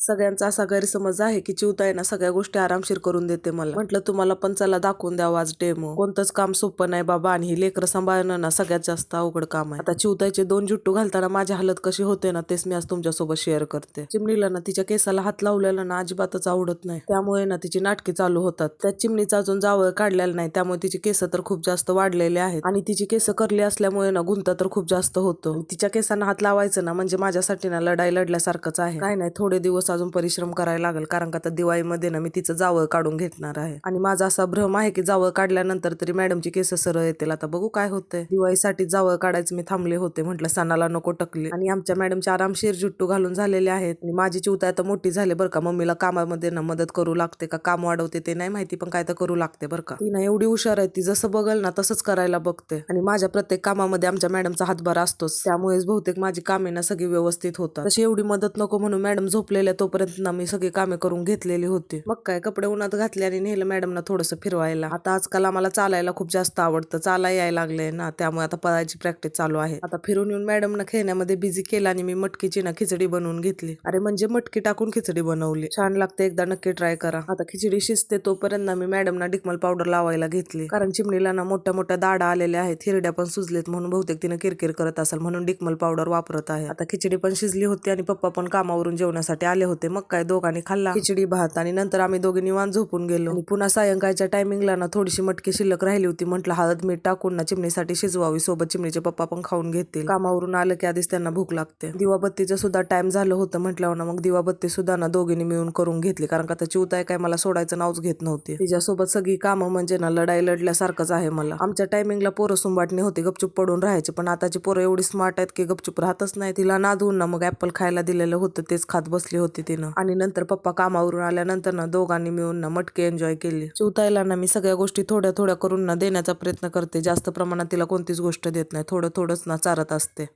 सगळ्यांचा असा गैरसमज आहे की चिवताई ना सगळ्या गोष्टी आरामशीर करून देते मला. म्हटलं तुम्हाला पण चला दाखवून द्यावं आज डेमो कोणतंच काम सोपं नाही बाबा आणि ही लेकरं सांभाळणं ना सगळ्यात जास्त अवघड काम आहे. आता चिवताईचे दोन जुट्टू घालताना माझी हालत कशी होते ना तेच मी आज तुमच्यासोबत शेअर करते. चिमणीला ना तिच्या केसाला हात लावलेला ना अजिबातच आवडत नाही. त्यामुळे ना तिची नाटके चालू होतात. त्या चिमणीचा अजून जावळ काढलेला नाही त्यामुळे तिची केस तर खूप जास्त वाढलेले आहेत. आणि तिची केस करली असल्यामुळे ना गुंता तर खूप जास्त होतो. तिच्या केसांना हात लावायचं ना म्हणजे माझ्यासाठी ना लढाई लढल्यासारखंच आहे. काय नाही थोडे दिवस अजून परिश्रम करायला लागेल कारण का आता दिवाळीमध्ये ना मी तिचं जावळ काढून घेणार आहे. आणि माझा असा भ्रम आहे की जावळ काढल्यानंतर तरी मॅडमची केस सरळ येतील. आता बघू काय होतंय. दिवाळीसाठी जावळ काढायचं मी थांबले होते म्हटलं सणाला नको टकले. आणि आमच्या मॅडमचे आरामशीर जुट्टू घालून झालेले आहेत. आणि माझी चिवता आता मोठी झाली बरं का. मम्मीला कामामध्ये ना मदत करू लागते का? काम वाढवते ते नाही माहिती पण काय तर करू लागते बरं का. ती ना एवढी हुशार आहे ती जसं बघल ना तसंच करायला बघते. आणि माझ्या प्रत्येक कामामध्ये आमच्या मॅडमचा हातभार असतोच. त्यामुळेच बहुतेक माझी कामे ना सगळी व्यवस्थित होतात. तशी एवढी मदत नको म्हणून मॅडम झोपलेल्या तोपर्यंत ना मी सगळी कामे करून घेतलेली होती. मग काय कपडे उन्हात घातले आणि नेलं मॅडमना थोडंसं फिरवायला. आता आजकाल आम्हाला चालायला खूप जास्त आवडतं. चाला यायला लागले ना त्यामुळे आता पळायची प्रॅक्टिस चालू आहे. आता फिरून येऊन मॅडमना खेळण्यामध्ये बिझी केला आणि मी मटकीची ना खिचडी बनवून घेतली. अरे म्हणजे मटकी टाकून खिचडी बनवली. छान लागते एकदा नक्की ट्राय करा. आता खिचडी शिजते तोपर्यंत ना मी मॅडमना डिकमल पावडर लावायला घेतली. कारण चिमणीला ना मोठ्या मोठ्या दाडा आलेल्या आहेत. हिरड्या पण सुजलेत म्हणून बहुतेक तिने किरकिर करत असेल म्हणून डिकमल पावडर वापरत आहे. आता खिचडी पण शिजली होती आणि पप्पा पण कामावरून जेवण्यासाठी आले होते. मग काय दोघांनी खाल्ला. खिचडी भात आणि नंतर आम्ही दोघे निवांत झोपून गेलो. पुन्हा सायंकाळच्या टायमिंगला ना थोडीशी मटकी शिल्लक राहिली होती. म्हटलं हळद मीठ टाकून ना चिमणीसाठी शिजवावी. सोबत चिमणीचे पप्पा पण खाऊन घेतील. कामावरून आलं की आधीच त्यांना भूक लागते. दिवाबत्तीचं सुद्धा टाइम झालं होतं म्हटल्यावर ना मग दिवाबत्ती सुद्धा ना दोघींनी मिळून करून घेतली. कारण का त्याची उताय काय मला सोडायचं नावच घेत नव्हती. तिच्यासोबत सगळी कामं म्हणजे ना लढाई लढल्यासारखंच आहे मला. आमच्या टायमिंगला पोरं सुंबाटणी होती. गपचूप पडून राहायचे. पण आताची पोरं एवढी स्मार्ट आहेत की गपचूप राहतच नाही. तिला नादवून ना मग ऍपल खायला दिलेलं होतं. तेच खात बसली होती. तिनं. आणि नंतर पप्पा कामावरून आल्यानंतर ना दोघांनी मिळून ना मटकी एन्जॉय केली. चिवतायला ना मी सगळ्या गोष्टी थोड्या थोड्या करून ना देण्याचा प्रयत्न करते. जास्त प्रमाणात तिला कोणतीच गोष्ट देत नाही. थोडं थोडंच ना चारत असते.